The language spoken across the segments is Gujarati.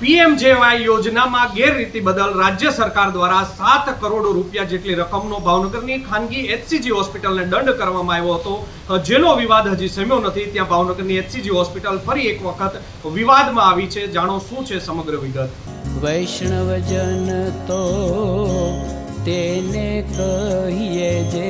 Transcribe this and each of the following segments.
પીએમજેવાય યોજનામાં ગેરરીતિ બદલ રાજ્ય સરકાર દ્વારા સાત કરોડ રૂપિયા જેટલી રકમનો ભાવનગરની ખાનગી એચસીજી હોસ્પિટલને દંડ કરવામાં આવ્યો હતો. જેનો વિવાદ હજી સમ્યો નથી. ત્યાં ભાવનગરની એચસીજી હોસ્પિટલ ફરી એક વખત વિવાદમાં આવી છે. જાણો શું છે સમગ્ર વિગત? વૈષ્ણવજન તો તેને કહીએ જે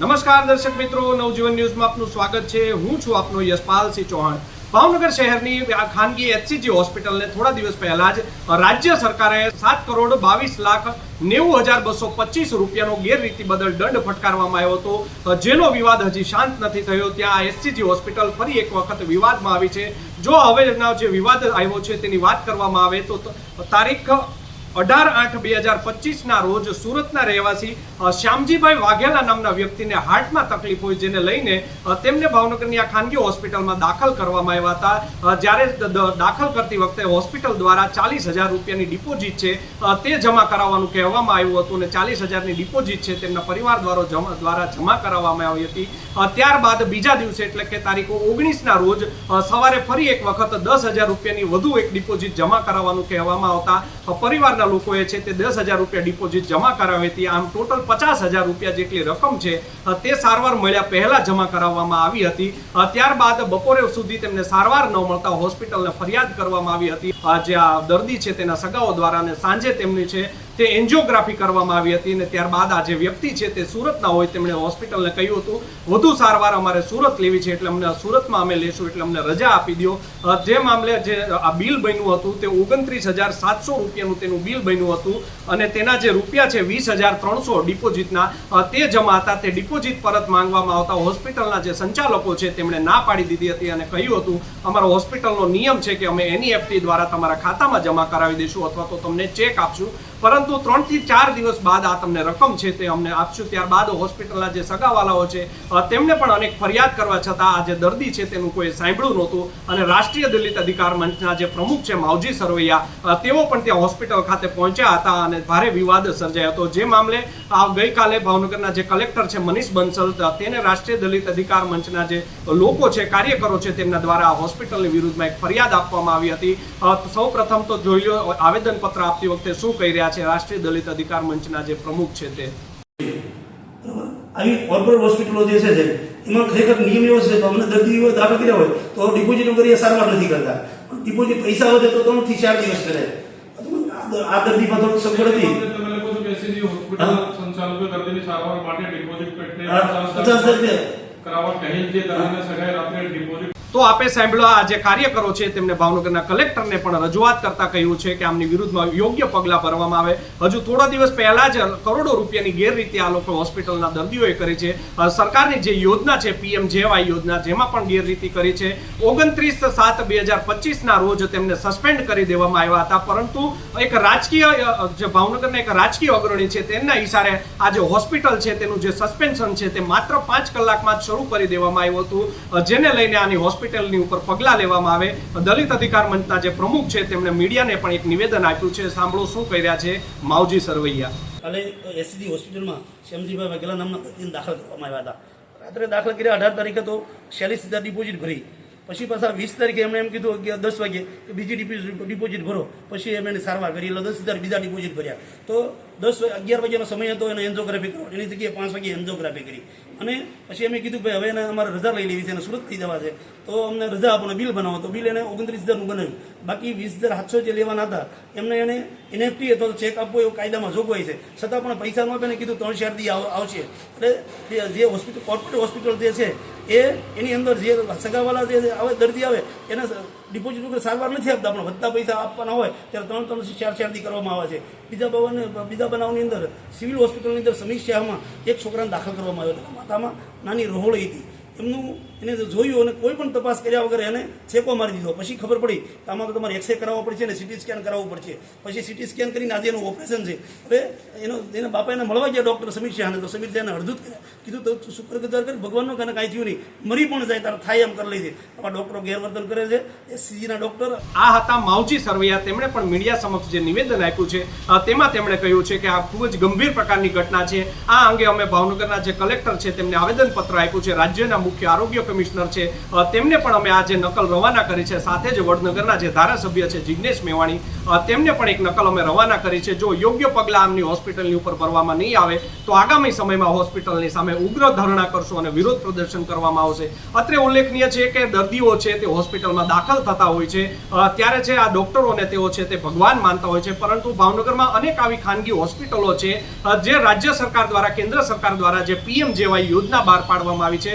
નમસ્કાર દર્શક મિત્રો, નવજીવન ન્યૂઝમાં આપનું સ્વાગત છે. હું છું આપનો યશપાલસિંહ ચૌહાણ. ભાવનગર શહેરની ખાનગી એચસીજી હોસ્પિટલને થોડા દિવસ પહેલા જ રાજ્ય સરકારે સાત કરોડ બાવીસ લાખ નેવું હજાર બસો પચીસ રૂપિયાનો ગેરરીતિ બદલ દંડ ફટકારવામાં આવ્યો હતો. જેનો વિવાદ હજી શાંત નથી થયો. ત્યાં એસસીજી હોસ્પિટલ ફરી એક વખત વિવાદમાં આવી છે. જો હવેના જે વિવાદ આવ્યો છે તેની વાત કરવામાં આવે તો, તારીખ અઢાર આઠ બે હજાર પચીસના રોજ સુરતના રહેવાસી શ્યામજીભાઈ વાઘેલા નામના વ્યક્તિને હાર્ટમાં તકલીફ હોય જેને લઈને તેમને ભાવનગરની આ ખાનગી હોસ્પિટલમાં દાખલ કરવામાં આવ્યા હતા. જ્યારે દાખલ કરતી વખતે હોસ્પિટલ દ્વારા ચાલીસ હજાર રૂપિયાની ડિપોઝિટ છે તે જમા કરાવવાનું કહેવામાં આવ્યું હતું અને ચાલીસ હજારની ડિપોઝિટ છે તેમના પરિવાર દ્વારા દ્વારા જમા કરાવવામાં આવી હતી. ત્યારબાદ બીજા દિવસે એટલે કે તારીખ ઓગણીસના રોજ સવારે ફરી એક વખત દસ હજાર રૂપિયાની વધુ એક ડિપોઝિટ જમા કરાવવાનું કહેવામાં આવતા પરિવારના લોકોએ છે તે દસ હજાર રૂપિયા ડિપોઝિટ જમા કરાવી હતી. આમ ટોટલ પચાસ હજાર રૂપિયા જેટલી રકમ છે તે સારવાર મળ્યા પહેલા જમા કરાવવામાં આવી હતી. ત્યારબાદ બપોરે સુધી તેમને સારવાર ન મળતા હોસ્પિટલને ફરિયાદ કરવામાં આવી હતી. જે આ દર્દી છે તેના સગાઓ દ્વારા અને સાંજે તેમની છે તે એન્જિયોગ્રાફી કરવામાં આવી હતી અને ત્યારબાદ આ જે વ્યક્તિ છે તે સુરતના હોય તેમણે હોસ્પિટલને કહ્યું હતું, વધુ સારવાર અમારે સુરત લેવી છે એટલે અમને સુરતમાં અમે લેશું, એટલે અમને રજા આપી દો જે મામલે જે આ બિલ બન્યું હતું તે ઓગણત્રીસ હજાર સાતસો રૂપિયાનું તેનું બિલ બન્યું હતું અને તેના જે રૂપિયા છે વીસ હજાર ત્રણસો ડિપોઝિટના તે જમા હતા. તે ડિપોઝિટ પરત માંગવામાં આવતા હોસ્પિટલના જે સંચાલકો છે તેમણે ના પાડી દીધી હતી અને કહ્યું હતું, અમારો હોસ્પિટલનો નિયમ છે કે અમે એનઈએફટી દ્વારા તમારા ખાતામાં જમા કરાવી દઈશું અથવા તો તમને ચેક આપશું. પરંતુ ત્રણથી ચાર દિવસ બાદ આ તમને રકમ છે તે અમને આપશું. ત્યારબાદ હોસ્પિટલના જે સગાવાલાઓ છે તેમને પણ અનેક ફરિયાદ કરવા છતાં આ જે દર્દી છે તેનું કોઈ સાંભળ્યું નહોતું. અને રાષ્ટ્રીય દલિત અધિકાર મંચના જે પ્રમુખ છે, માવજી સરવૈયા તેઓ પણ ત્યાં હોસ્પિટલ ખાતે પહોંચ્યા હતા અને ભારે વિવાદ સર્જાયો હતો. જે મામલે આ ગઈકાલે ભાવનગરના જે કલેક્ટર છે, મનીષ બંસલ તેને રાષ્ટ્રીય દલિત અધિકાર મંચના જે લોકો છે, કાર્યકરો છે, તેમના દ્વારા હોસ્પિટલની વિરુદ્ધમાં એક ફરિયાદ આપવામાં આવી હતી. સૌ પ્રથમ તો જોઈ લો આવેદનપત્ર આપતી વખતે શું કહી રહ્યા છે? રાષ્ટ્રીય દલિત અધિકાર મંચના જે પ્રમુખ છે તે. અહીં આવી કોર્પોરેટ હોસ્પિટલો જે છે એમાં ખરેખર નિયમ એવો છે અમને દર્દીઓ દાખલ કર્યા હોય તો ડિપોઝિટ વગર એ સારવાર નથી કરતા. ડિપોઝિટ પૈસા વધે તો ત્રણથી ચાર દિવસ કરે. આ દર્દીમાં થોડું સગવડ હતી. પચાસ હજાર રૂપિયા. કરાવવા કહેલ જે દરમિયાન સગાઈ રાત્રે ડિપોઝિટ તો આપે સાંભળ્યા, આ જે કાર્યકરો છે, તેમને ભાવનગરના કલેક્ટરને પણ રજૂઆત કરતા કહ્યું છે કે આમની વિરુદ્ધમાં યોગ્ય પગલાં ભરવામાં આવે. હજુ થોડા દિવસ પહેલા જ કરોડો રૂપિયાની ગેરરીતિ આ લોકો હોસ્પિટલના દર્દીઓએ કરી છે. સરકારની જે યોજના છે, પીએમ જેવાય યોજના, જેમાં પણ ગેરરીતિ કરી છે. ઓગણત્રીસ સાત બે હજાર પચીસના રોજ તેમને સસ્પેન્ડ કરી દેવામાં આવ્યા હતા, પરંતુ એક રાજકીય જે ભાવનગરના એક રાજકીય અગ્રણી છે, તેમના ઇશારે આ જે હોસ્પિટલ છે, તેનું જે સસ્પેન્શન છે, તે માત્ર પાંચ કલાકમાં જ શરૂ કરી દેવામાં આવ્યું હતું. જેને લઈને આની હોસ્પિટલની ઉપર પગલાં લેવામાં આવે. દલિત અધિકાર મંચના જે પ્રમુખ છે, તેમણે મીડિયાને પણ એક નિવેદન આપ્યું છે. સાંભળો શું કહી રહ્યા છે માવજી સરવૈયા. કાલે એસસીડી હોસ્પિટલમાં શ્યામજીભાઈ વાઘેલા નામના દર્દીને દાખલ કરવામાં આવ્યા હતા. રાત્રે દાખલ કર્યા અઢાર તારીખે તો ચાલીસ હજાર ડિપોઝિટ ભરી. પછી પાછા વીસ તારીખે એમણે એમ કીધું કે દસ વાગે બીજી ડિપોઝિટ ભરો. પછી એમણે સારવાર કરી, એટલે દસ હજાર બીજા ડિપોઝિટ ભર્યા. તો દસ અગિયાર વાગ્યાનો સમય હતો, એને એન્જોગ્રાફી કરો એની જગ્યાએ પાંચ વાગે એન્જોગ્રાફી કરી. અને પછી અમે કીધું કે હવે એને અમારે રજા લઈ લેવી છે અને સુરત થઈ જવા છે. તો અમને રજા આપો બિલ બનાવો. તો બિલ એને ઓગણત્રીસ હજારનું બનાવ્યું. બાકી વીસ હજાર સાતસો જે લેવાના હતા, એમને એને એનએફટી અથવા ચેક આપવો એવો કાયદામાં જોગવાઈ છે. છતાં પણ પૈસા ન આપે કીધું, ત્રણ દી આવશે. એટલે જે હોસ્પિટલ કોર્પોરેટ હોસ્પિટલ જે છે, એ એની અંદર જે સગાવાલા જે આવે, દર્દી આવે, એને ડિપોઝિટ વગર સારવાર નથી આપતા, પણ વધતા પૈસા આપવાના હોય, ત્યારે ત્રણ ત્રણ ચાર ચારથી કરવામાં આવે છે. બીજા ભવન બીજા બનાવની અંદર, સિવિલ હોસ્પિટલની અંદર સમીક્ષામાં એક છોકરાને દાખલ કરવામાં આવ્યો હતો. માથામાં નાની રહોળી હતી. એમનું એને જોયું અને કોઈ પણ તપાસ કર્યા વગર એને ચેકો મારી દીધો. પછી ખબર પડી કે આમાં તો તમારે એક્સરે કરાવવો પડશે અને સીટી સ્કેન કરાવવું પડશે. પછી સીટી સ્કેન કરીને આજે એનું ઓપરેશન છે. હવે એનો એના બાપા એને મળવા ગયા ડૉક્ટર સમીર શાહને. તો સમીર શાહને અડધું કીધું, તો શુક્રગુજાર કરી, ભગવાનનો કાને કાંઈ થયું નહીં. મરી પણ જાય, તારે થાય એમ કરી લે છે. આવા ડૉક્ટરો ગેરવર્તન કરે છે. એ સીજીના ડૉક્ટર આ હતા માવજી સરવૈયા. તેમણે પણ મીડિયા સમક્ષ જે નિવેદન આપ્યું છે તેમાં તેમણે કહ્યું છે કે આ ખૂબ જ ગંભીર પ્રકારની ઘટના છે. આ અંગે અમે ભાવનગરના જે કલેક્ટર છે, તેમને આવેદનપત્ર આપ્યું છે. રાજ્યના મુખ્ય આરોગ્ય કમિશનર છે. તેમને પણ અમે આજે નકલ રવાના કરી છે, સાથે જ વડનગરના જે ધારાસભ્ય છે જિજ્ઞેશ મેવાણી તેમને પણ એક નકલ અમે રવાના કરી છે. જો યોગ્ય પગલાં આમની હોસ્પિટલની ઉપર ભરવામાં નહીં આવે, તો આગામી સમયમાં હોસ્પિટલની સામે ઉગ્ર ધરણા કરશું અને વિરોધ પ્રદર્શન કરવામાં આવશે. અત્રે ઉલ્લેખનીય છે કે દર્દીઓ છે તે હોસ્પિટલમાં દાખલ થતા હોય છે. ત્યારે છે આ ડોક્ટરોને તેઓ છે તે ભગવાન માનતા હોય છે. પરંતુ ભાવનગરમાં અનેક આવી ખાનગી હોસ્પિટલો છે જે રાજ્ય સરકાર દ્વારા, કેન્દ્ર સરકાર દ્વારા જે પીએમ જેવાય યોજના બહાર પાડવામાં આવી છે.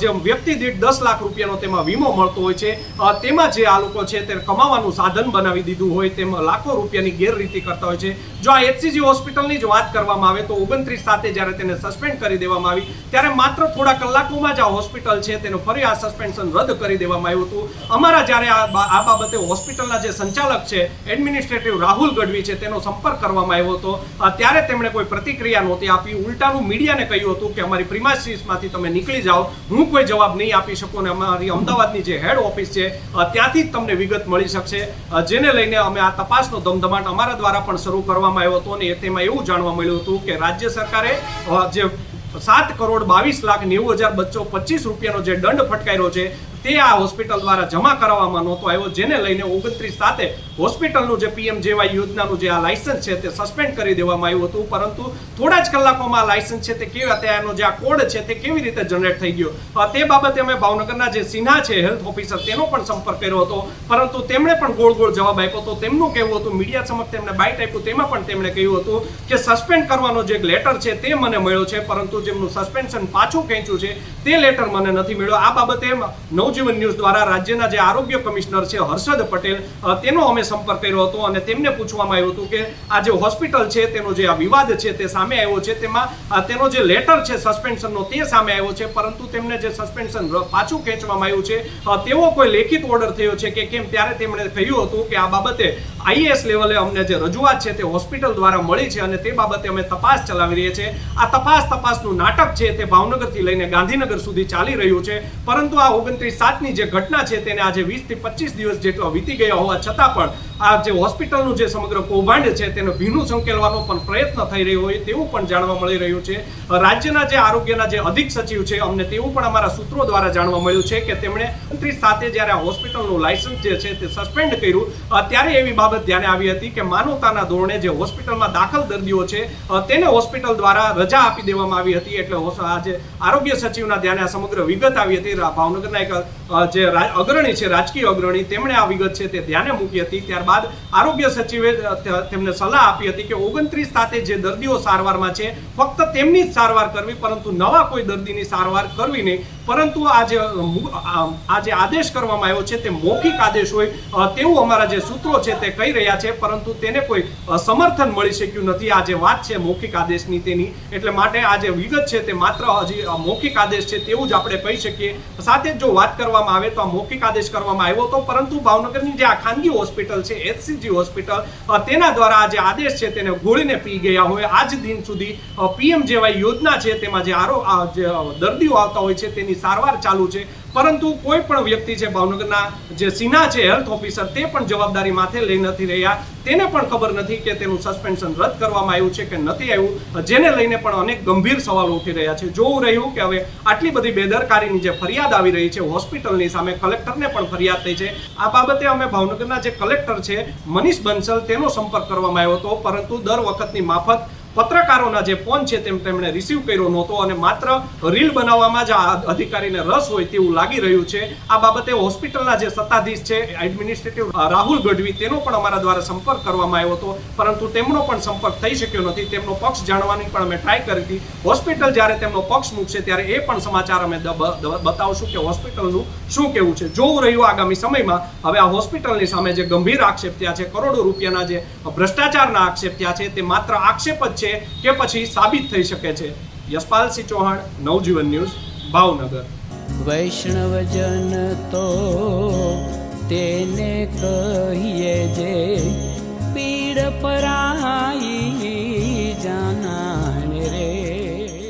જે વ્યક્તિ દીઠ દસ લાખ રૂપિયાનો તેમાં વીમો મળતો હોય છે. તેમાં જે આ લોકો છે તે કમાવાનું સાધન બનાવી દીધું હોય તેમાં લાખો રૂપિયાની ગેરરીતિ કરતા હોય છે. જો આ એચસીજી હોસ્પિટલની જ વાત કરવામાં આવે તો ઓગણત્રીસ સાથે જ્યારે તેને સસ્પેન્ડ કરી દેવામાં આવી, ત્યારે માત્ર થોડા કલાકોમાં જ આ હોસ્પિટલ છે તેનું ફરી આ સસ્પેન્શન રદ કરી દેવામાં આવ્યું હતું. અમારા જ્યારે આ બાબતે હોસ્પિટલના જે સંચાલક છે, એડમિનિસ્ટ્રેટિવ રાહુલ ગઢવી છે તેનો સંપર્ક કરવામાં આવ્યો હતો. ત્યારે તેમણે કોઈ પ્રતિક્રિયા નહોતી આપી. ઉલટાનું મીડિયાને કહ્યું હતું કે અમારી પ્રિમાસીસમાંથી તમે નીકળી જાઓ. હું કોઈ જવાબ નહીં આપી શકું ને અમારી અમદાવાદની જે હેડ ઓફિસ છે ત્યાંથી જ તમને વિગત મળી શકશે. જેને લઈને અમે આ તપાસનો ધમધમાટ અમારા દ્વારા પણ શરૂ કરવામાં આવ્યો હતો અને તેમાં એવું જાણવા મળ્યું હતું કે રાજ્ય સરકારે જે સાત કરોડ બાવીસ લાખ નેવું હજાર બચ્ચો પચીસ રૂપિયાનો જે દંડ ફટકાર્યો છે તે આ હોસ્પિટલ દ્વારા જમા કરાવવામાં નહોતો આવ્યો, જેને લઈને ઓગણત્રીસ સાથે હોસ્પિટલનું જે પીએમ જેવાય યોજનાનું જે આ લાયસન્સ છે તે સસ્પેન્ડ કરી દેવામાં આવ્યું હતું. પરંતુ થોડા જ કલાકોમાં આ લાયસન્સ છે તે કેવા ત્યાંનો જે આ કોડ છે તે કેવી રીતે જનરેટ થઈ ગયો? તે બાબતે અમે ભાવનગરના જે સિન્હા છે હેલ્થ ઓફિસર, તેનો પણ સંપર્ક કર્યો હતો. પરંતુ તેમણે પણ ગોળ ગોળ જવાબ આપ્યો હતો. તેમનું કહેવું હતું, મીડિયા સમક્ષ તેમણે બાઇટ આપ્યું, તેમાં પણ તેમણે કહ્યું હતું કે સસ્પેન્ડ કરવાનો જે લેટર છે તે મને મળ્યો છે, પરંતુ જેમનું સસ્પેન્શન પાછું ખેંચ્યું છે તે લેટર મને નથી મળ્યો. આ બાબતે નવજીવન ન્યૂઝ દ્વારા રાજ્યના જે આરોગ્ય કમિશનર છે હર્ષદ પટેલ તેનો અમે સંપર્ક કર્યો હતો અને તેમને પૂછવામાં આવ્યું હતું કે આ જે હોસ્પિટલ છે, તેનો જે આ વિવાદ છે તે સામે આવ્યો છે. તેમાં તેનો જે લેટર છે સસ્પેન્શનનો તે સામે આવ્યો છે, પરંતુ તેમને જે સસ્પેન્શન પાછું ખેંચવામાં આવ્યું છે તેવો કોઈ લેખિત ઓર્ડર થયો છે કે કેમ? ત્યારે તેમણે કહ્યું હતું કે આ બાબતે આઈએસ લેવલે અમને જે રજૂઆત છે તે હોસ્પિટલ દ્વારા મળી છે અને તે બાબતે અમે તપાસ ચલાવી રહ્યા છીએ આ તપાસ તપાસનું નાટક છે તે ભાવનગરથી લઈને ગાંધીનગર સુધી ચાલી રહ્યું છે. પરંતુ આ ઓગણત્રીસ સાતની જે ઘટના છે તેને આજે વીસથી પચીસ દિવસ જેટલો વીતી ગયા હોવા છતાં પણ આ જે હોસ્પિટલનું જે સમગ્ર કૌભાંડ છે તેને ભીનું સંકેલવાનો પણ પ્રયત્ન થઈ રહ્યો હોય તેવું પણ જાણવા મળી રહ્યું છે. રાજ્યના જે આરોગ્યના જે અધિક સચિવ છે અમને તેવું પણ અમારા સૂત્રો દ્વારા જાણવા મળ્યું છે કે તેમણે ઓગણત્રીસ સાથે જ્યારે આ હોસ્પિટલનું લાયસન્સ જે છે તે સસ્પેન્ડ કર્યું ત્યારે એવી બાબત ધ્યાને આવી હતી કે માનવતાના ધોરણે જે હોસ્પિટલમાં દાખલ દર્દીઓ છે તેને હોસ્પિટલ દ્વારા રજા આપી દેવામાં આવી હતી. એટલે આજે આરોગ્ય સચિવના ધ્યાને આ સમગ્ર વિગત આવી હતી. ભાવનગરના એક જે અગ્રણી છે, રાજકીય અગ્રણી, તેમણે આ વિગત છે તે ધ્યાને મૂકી હતી. ત્યારબાદ આરોગ્ય સચિવે તેમને સલાહ આપી હતી કે ઓગણત્રીસ સાથે જે દર્દીઓ સારવારમાં છે, ફક્ત તેમની જ સારવાર કરવી, પરંતુ નવા કોઈ દર્દીની સારવાર કરવી નહીં. પરંતુ આ જે આ આ જે આદેશ કરવામાં આવ્યો છે તે મૌખિક આદેશ હોય તેવું અમારા જે સૂત્રો છે તે કહી રહ્યા છે, પરંતુ તેને કોઈ સમર્થન મળી શક્યું નથી. આ જે વાત છે મૌખિક આદેશની તેની, એટલે માટે આ જે વિગત છે તે માત્ર હજી મૌખિક આદેશ છે તેવું જ આપણે કહી શકીએ. સાથે જ વાત કરવામાં આવે તો આ મૌખિક આદેશ કરવામાં આવ્યો હતો પરંતુ ભાવનગરની જે આ ખાનગી હોસ્પિટલ છે, એચસીજી હોસ્પિટલ તેના દ્વારા આ જે આદેશ છે તેને ગોળીને પી ગયા હોય. આજ દિન સુધી પીએમ જેવાય યોજના છે, તેમાં જે આરો જે દર્દીઓ આવતા હોય છે, તેની સારવાર ચાલુ છે. પરંતુ કોઈ પણ વ્યક્તિ છે, ભાવનગરના જે સિન્હા છે હેલ્થ ઓફિસર તે પણ જવાબદારી માથે લઈ નથી રહ્યા. તેને પણ ખબર નથી કે તેનું સસ્પેન્શન રદ કરવામાં આવ્યું છે કે નથી આવ્યું. જેને લઈને પણ અનેક ગંભીર સવાલો ઉઠી રહ્યા છે. જોવું રહ્યું કે હવે આટલી બધી બેદરકારીની જે ફરિયાદ આવી રહી છે, હોસ્પિટલની સામે કલેક્ટરને પણ ફરિયાદ થઈ છે. આ બાબતે અમે ભાવનગરના જે કલેક્ટર છે, મનીષ બંસલ, તેનો સંપર્ક કરવામાં આવ્યો હતો. પરંતુ દર વખતની માફત પત્રકારોના જે ફોન છે તેમ તેમણે રિસીવ કર્યો નહોતો અને માત્ર રીલ બનાવવામાં જ આ અધિકારીને રસ હોય તેવું લાગી રહ્યું છે. આ બાબતે હોસ્પિટલના જે સત્તાધીશ છે એડમિનિસ્ટ્રેટિવ રાહુલ ગઢવી, તેનો પણ અમારા દ્વારા સંપર્ક કરવામાં આવ્યો હતો. પરંતુ તેમનો પણ સંપર્ક થઈ શક્યો નથી. તેમનો પક્ષ જાણવાની પણ અમે ટ્રાય કરી હતી. હોસ્પિટલ જ્યારે તેમનો પક્ષ મૂકશે ત્યારે એ પણ સમાચાર અમે બતાવશું કે હોસ્પિટલનું શું કેવું છે. જોવું રહ્યું આગામી સમયમાં. હવે આ હોસ્પિટલની સામે જે ગંભીર આક્ષેપ થયા છે, કરોડો રૂપિયાના જે ભ્રષ્ટાચારના આક્ષેપ થયા છે, તે માત્ર આક્ષેપ જ છે. કે પછી સાબિત થઈ શકે છે. યશપાલસિંહ ચૌહાણ, નવજીવન ન્યૂઝ, ભાવનગર. વૈષ્ણવજન તો તેને કહીએ જે પીડ પરાઈ